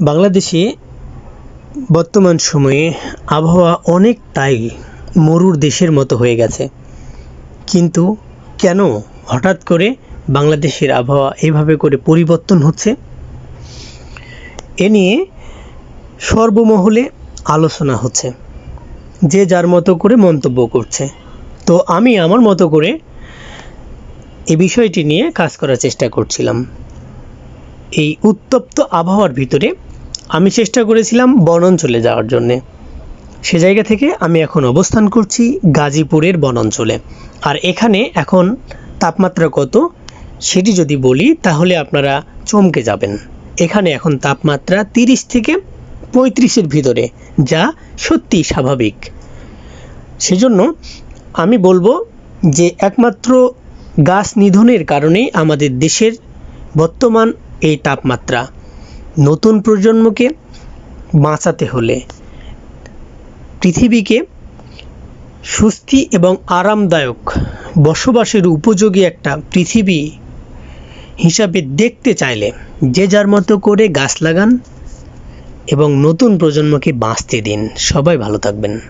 বাংলাদেশে বর্তমান সময়ে আবহাওয়া অনেকটাই মরুর দেশের মতো হয়ে গেছে। কিন্তু কেন হঠাৎ করে বাংলাদেশের আবহাওয়া এভাবে করে পরিবর্তন হচ্ছে? এ নিয়ে সর্বমহলে আলোচনা হচ্ছে। যে যার মতো করে মন্তব্য করছে। তো আমি আমার মতো করে এ বিষয়টি নিয়ে কাজ করার চেষ্টা করছিলাম। এই উত্তপ্ত আবহাওয়ার ভিতরে আমি চেষ্টা করেছিলাম বনাঞ্চলে যাওয়ার জন্যে। সে জায়গা থেকে আমি এখন অবস্থান করছি গাজীপুরের বনাঞ্চলে। আর এখানে এখন তাপমাত্রা কত? সেটি যদি বলি, তাহলে আপনারা চমকে যাবেন। এখানে এখন তাপমাত্রা তিরিশ থেকে পঁয়ত্রিশের ভিতরে, যা সত্যি স্বাভাবিক। সেজন্য আমি বলব যে একমাত্র গাছ নিধনের কারণেই আমাদের দেশের বর্তমান এই তাপমাত্রা। নতুন প্রজন্মকে বাঁচাতে হলে পৃথিবীকে সুস্থি এবং আরামদায়ক বসবাসের উপযোগী একটা পৃথিবী হিসাবে দেখতে চাইলে যে যার মতো করে গাছ লাগান এবং নতুন প্রজন্মকে বাঁচতে দিন। সবাই ভালো থাকবেন।